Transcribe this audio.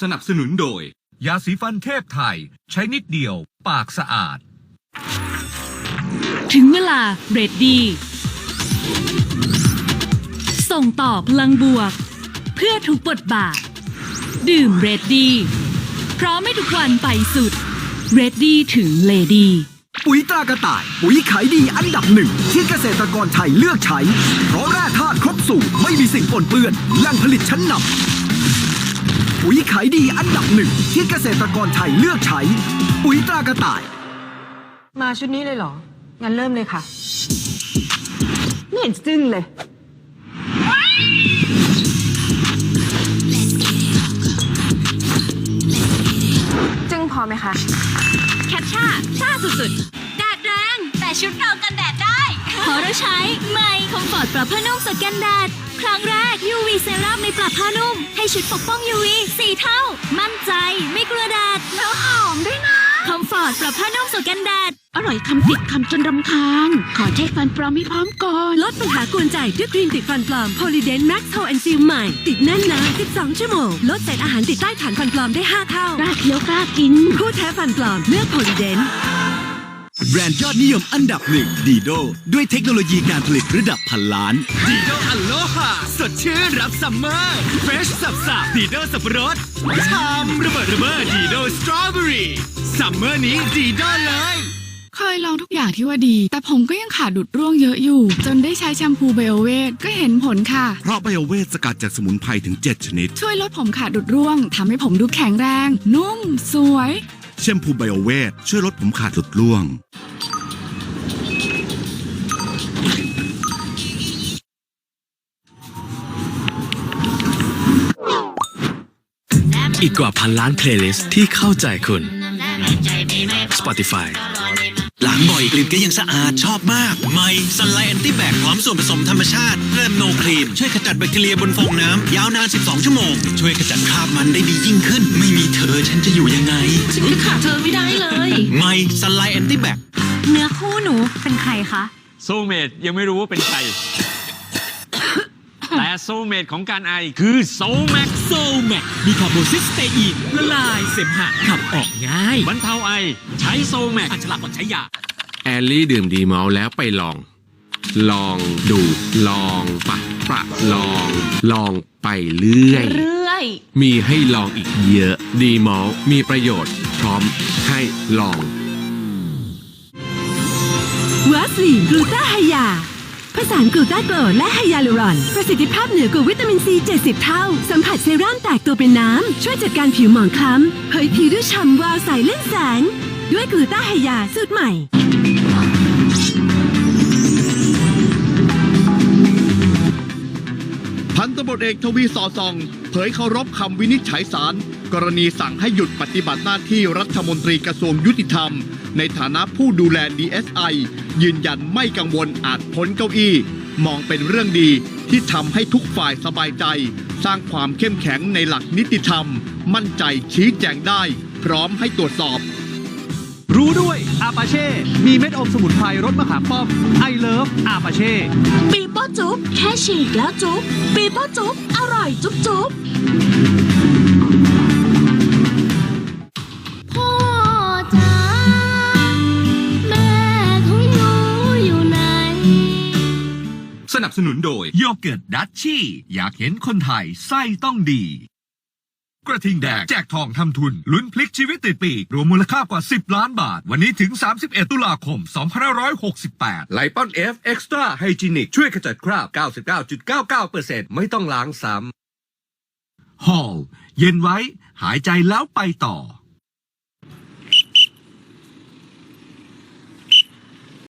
สนับสนุนโดย ยาสีฟันเทพไทย ใช้นิดเดียว ปากสะอาด ถึงเวลาเรดดี ส่งต่อพลังบวก เพื่อทุกบทบาท ดื่มเรดดี พร้อมให้ทุกวันไปสุด เรดดีถึงเลดี ปุ๋ยตรากระต่าย ปุ๋ยขายดีอันดับหนึ่ง ที่เกษตรกรไทยเลือกใช้ เพราะแร่ธาตุครบสูตรไม่มีสิ่งปนเปื้อนแหล่งผลิตชั้นนำ ปุ๋ยขายดีอันดับหนึ่งที่เกษตรกรไทยเลือกใช้ ปุ๋ยตรากระต่าย มาชุดนี้เลยเหรอ งั้นเริ่มเลยค่ะไม่เห็นจึ้งเลย จึ้งพอไหมคะ แคปชั่นซ่าสุดๆแดดแรง แต่ชุดเรากันแดดได้ ขอเราใช้ใหม่คอ มฟอร์ตปรับผ้านุ่มสแกนแดดครั้งแรก UV เซรั่มในปรับผ้านุ่ม ให้ชุดปกป้อง UV 4เท่า มั่นใจ ไม่กลัวแดดแล้วหอมด้วยนะคอมฟอร์ตปรับผ้านุ่มสแกนแดดอร่อยคำติดคำจนรำคาญ ขอใช้ฟันปลอมให้พร้อมก่อน ลดปัญหากวนใจด้วยครีมติดฟันปลอมโพลีเดนแม็กซ์โฮแอนซิลใหม่ ติดแน่นนาน12 ชั่วโมง ลดเศษอาหารติดใต้ฐานฟันปลอมได้ 5 เท่ากล้าเคี้ยวกล้ากิน ผู้แท้ฟันปลอมเลือกโพลีเดน แบรนด์ยอดนิยมอันดับหนึ่งดีโดด้วยเทคโนโลยีการผลิตระดับพันล้านดีโดอโลฮาสดชื่นรับซัมเมอร์เฟรชสับสับดีโดสับปะรดชามระเบิดระเบ้อดีโดสตรอเบอรี่ซัมเมอร์นี้ดีโดเลย เคยลองทุกอย่างที่ว่าดี แต่ผมก็ยังขาดดุดร่วงเยอะอยู่ จนได้ใช้แชมพูไบโอเวทก็เห็นผลค่ะ เพราะไบโอเวทสกัดจากสมุนไพรถึง 7 ชนิด ช่วยลดผมขาดดุดร่วงทำให้ผมดูแข็งแรง นุ่ม สวย แชมพูไบโอเวทช่วยลดผมขาดหลุดร่วง อีกกว่าพันล้านเพลย์ลิสต์ที่เข้าใจคุณ Spotify ล้างบ่อยกลิ่นก็ยังสะอาดชอบมาก ใหม่สไลแอนตี้แบคพร้อมส่วนผสมธรรมชาติเริ่มโนครีม ช่วยขจัดแบคทีเรียบนฟองน้ำ ยาวนาน 12 ชั่วโมง ช่วยขจัดคราบมันได้ดียิ่งขึ้น ไม่มีเธอฉันจะอยู่ยังไง ฉันจะขาดเธอไม่ได้เลยใหม่สไลแอนตี้แบคเนื้อคู่หนูเป็นใครคะโซลเมดยังไม่รู้ว่าเป็นใคร แต่โซลเมดของการไอคือโซลแม็กโซแมกมีคาร์โบซิสเตอีนละลายเสมหะขับออกง่ายบรรเทาไอ ใช้โซลแม็กอันฉลาดกว่าใช้ยา แอลลี่ดื่มดีเมาแล้วไปลอง ลองดู ลองปะปะลอง ลองไปเรื่อย เรื่อย มีให้ลองอีกเยอะ ดีเมามีประโยชน์ พร้อมให้ลองวาสลีนกลูตาไฮยาผสานกลูตาโกรและไฮยาลูรอน ประสิทธิภาพเหนือกว่าวิตามินซี 70 เท่า สัมผัสเซรั่มแตกตัวเป็นน้ำ ช่วยจัดการผิวหมองคล้ำเผยผิวด้วยฉ่ำวาวใสเล่นแสง ด้วยกลูตาไฮยาสูตรใหม่ อกทวีสอซอง เผยเคารพคำวินิจฉัยศาลกรณีสั่งให้หยุดปฏิบัติหน้าที่รัฐมนตรีกระทรวงยุติธรรม ในฐานะผู้ดูแล DSI ยืนยันไม่กังวลอาจพ้นเก้าอี้ มองเป็นเรื่องดีที่ทำให้ทุกฝ่ายสบายใจ สร้างความเข้มแข็งในหลักนิติธรรม มั่นใจชี้แจงได้ พร้อมให้ตรวจสอบ รู้ด้วยอาปาเช่ มีเม็ดอมสมุนไพรรสมะขามป้อมไอเลิฟอาปาเช่ปีโป้จุ๊บ แค่ฉีกแล้วจุ๊บปีโป้จุ๊บอร่อยจุ๊บจุ๊บพ่อจ๋าแม่ของหนูอยู่ไหนสนับสนุนโดยโยเกิร์ตดัชชี่ อยากเห็นคนไทยไส้ต้องดี กระทิงแดงแจกทองทำทุน ลุ้นพลิกชีวิตติดปีกรวมมูลค่ากว่า 10 ล้านบาท วันนี้ถึง 31 ตุลาคม 2568 ไลปอนเอฟเอ็กซ์ตร้าไฮจีนิก ช่วยขจัดคราบ 99.99%ไม่ต้องล้างซ้ำฮอลเย็นไว้ หายใจแล้วไปต่อ